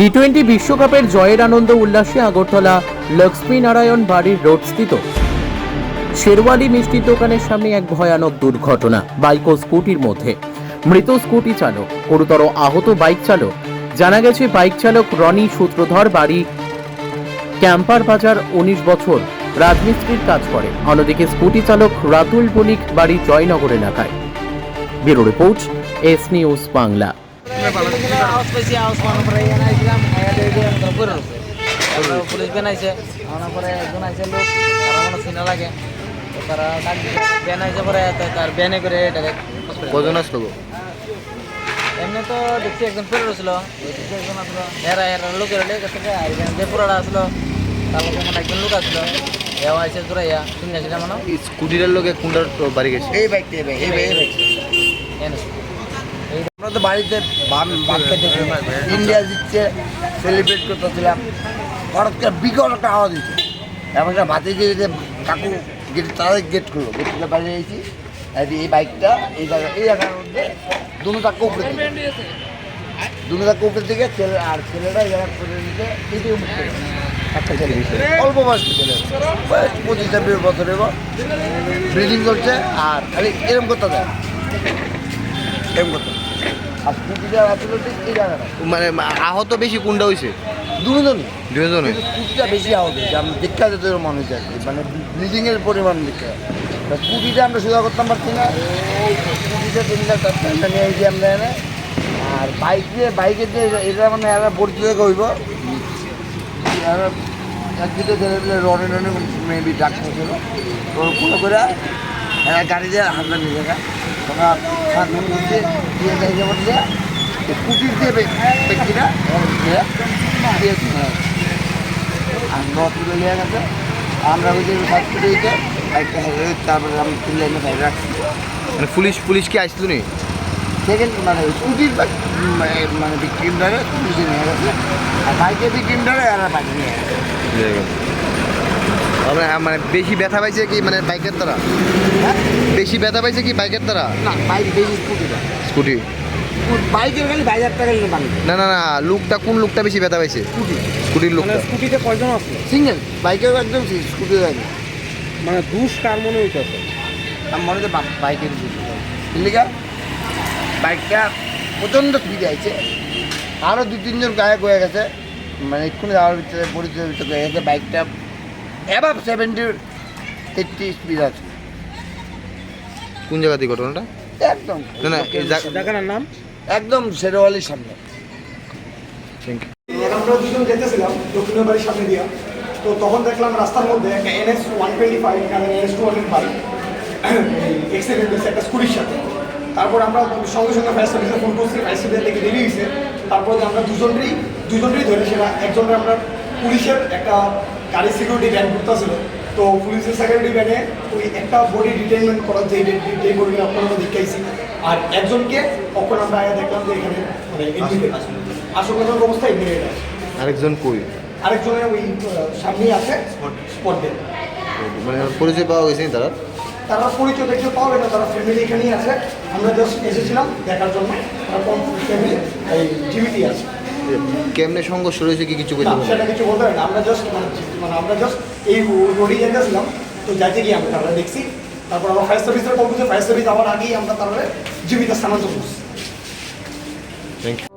T twenty বিশ্বকাপের জয়ের আনন্দ উল্লাসে আগরতলা লক্ষ্মী নারায়ণ বাড়ির রোডস্থিত শেরওয়ালি মিষ্টির দোকানের সামনে এক ভয়ানক দুর্ঘটনা, বাইক ও স্কুটির মধ্যে। মৃত স্কুটি চালক, গুরুতর আহত বাইক চালক। জানা গেছে, বাইক চালক রনি সূত্রধর, বাড়ি ক্যাম্পার বাজার উনিশ বছর। রাজমিস্ত্রির কাজ করে। অন্যদিকে স্কুটি চালক রাতুল বণিক বাড়ি জয়নগর এলাকায়। Bureau report, S news Bangla. আওয়াজ পাইছি আওয়াজ পাওয়ার পরে এখানে আইছিলাম আয়া দেখি আমরা পড়ে রয়েছে পুলিশ ব্যান আইছে আনার পরে একজন আইছে লোক তারা মনে চিনা লাগে তো তারা ডাক দিছে ব্যান পরে তার ব্যানে করে ডাইরেক্ট কজন আসলো? এমনি তো দেখছি একজন পড়ে রয়েছিল দেখছি একজন আসলো। হেরা হেরা লোকের লেগে গেছে আর যে পুরাটা আসলো তার লোকের মনে একজন লোক আসলো। এও ইয়া আসলে মানে এই স্কুটিটার লোকে কোনটার বাড়ি গেছে? এই বাইকটা এই বাইক এই বাইক আমরা তো বাড়িতে ইন্ডিয়া দিচ্ছে সেলিব্রেট করতেছিলাম। করে বিকট একটা আওয়াজ দিচ্ছে এমন একটা ভাতে দিয়ে কাকু গেট তাদের গেট খুললো। গেট খুলে বাইরে গেছি এই এই বাইকটা এই জায়গা এই জায়গার মধ্যে দুটো চাক্কা উপরে দিকে দুটো চাক্কা উপরে দিকে ছেলে আর ছেলেটা এই জায়গা করে দিতে এদিকে মুখ একটা ছেলে। অল্প বয়স্ক ছেলে। বয়স পঁচিশ ছাব্বিশ বছর এবার ব্রিডিং করছে আর খালি এরম করতে দেয়। এরম করতে মানে আহত বেশি কোনটা হয়েছে দুজনই। দুজনে কিন্তু স্কুটিটা বেশি আহত হয়েছে। আমি দীক্ষা যেতে মনে হচ্ছে আর কি। মানে ব্লিডিংয়ের পরিমাণ তা স্কুটিটা আমরা সোজা করতাম পারছি না। স্কুটিটা তিনটা চারটা নিয়ে আইছি আমরা এনে আর বাইক দিয়ে বাইকের যে এটা মানে এরা পরিচিত হইব? এরা এক দুটো ছেলে রনে রনে মেবি ডাক্তার ছিল তো করে এরা গাড়ি দিয়ে হাতটা নিয়ে যাবে তোমরা মিনিট দিয়ে দিয়ে যাই স্কুটির দিয়ে ব্যক্তিটা দিয়ে দিয়েছি আর নট তুলে নিয়ে গেছে। আমরা ওই যে দিতে বাইকটা হেরে তারপরে আমি তুলে এনে বাইরে রাখছি। মানে পুলিশ পুলিশ কি আসতো নি সেকেন্ড মানে স্কুটির বাইক মানে বিক্রিমটারে পুলিশে নিয়ে গেছে। আর বাইকের বিক্রিমটারে আর বাইকে নিয়ে গেছে। আমরা মানে বেশি ব্যথা পাইছে কি মানে বাইকের দ্বারা? হ্যাঁ? বেশি ব্যথা পাইছে কি বাইকের দ্বারা? না বাইক বেশি স্কুটিটা স্কুটি? বাইকের খালি বাইরের টাকা না না না লুকটা কোন লুকটা বেশি ব্যথা পাইছে? স্কুটি। স্কুটির লুকটা। স্কুটিতে কয়জন আসলো সিঙ্গেল বাইকেও একদম স্কুটি যায়নি মানে দুষ কার মনে হইতেছে আমার মনে হচ্ছে বা- বাইকের লিগা বাইকটা প্রচণ্ড স্পিডে আছে আরও দু তিনজন গায়ক হয়ে গেছে। মানে এক্ষুনি যাওয়ার ভিতরে পরিচয় ভিতরে হয়ে গেছে। বাইকটা অ্যাবাভ সেভেন্টি এইটটি স্পিড আছে। কোন জায়গা দিয়ে ঘটনাটা? একদম। না না জায়গাটার নাম? একদম শেরওয়ালির সামনে। Thank you. আমরা দুজন যেতেছিলাম দক্ষিণের বাড়ির সামনে দিয়া। তো তখন দেখলাম রাস্তার মধ্যে একটা NS one twenty five NS two hundred bike accident হয়েছে একটা স্কুটির সাথে। তারপর আমরা সঙ্গে সঙ্গে ফায়ার সার্ভিসে ফোন করছি ফায়ার সার্ভিস থেকে দেরি হয়েছে তারপর আমরা দুজনেরই দুজনেরই ধরে সেটা একজনের আমরা পুলিশের একটা গাড়ি সিকিউরিটি ভ্যান করতেছিল। তো পুলিশের সিকিউরিটি ভ্যানে ওই একটা বডি ডিটেনমেন্ট করার যে যে বডি আপনার আমরা দেখাইছি। আর একজনকে তখন আমরা আগে দেখলাম যে এখানে মানে আশঙ্কাজনক অবস্থায় এডমিটেড আছে আরেকজন কই? আরেকজনের ওই সামনেই আছে স্পট মানে পরিচয় পাওয়া গেছে তারা? তারা পরিচয় দেখতে পাবে না তারা ফ্যামিলি এখানেই আছে। আমরা জাস্ট এসেছিলাম দেখার জন্য। তারা কোন ফ্যামিলি এই টিভিতে আছে। কেমনে সংঘর্ষ হয়েছে কি কিছু না বলতে সেটা কিছু বলতে পারি না। আমরা জাস্ট মানে মানে আমরা জাস্ট এই রোডে যেতেছিলাম তো যাইতে গিয়ে আমরা তারা দেখছি তারপর আমরা ফায়ার সার্ভিসের কম্পিউটার ফায়ার সার্ভিস আবার আগেই আমরা তারপরে জীবিত স্থানান্তর করছি। Thank you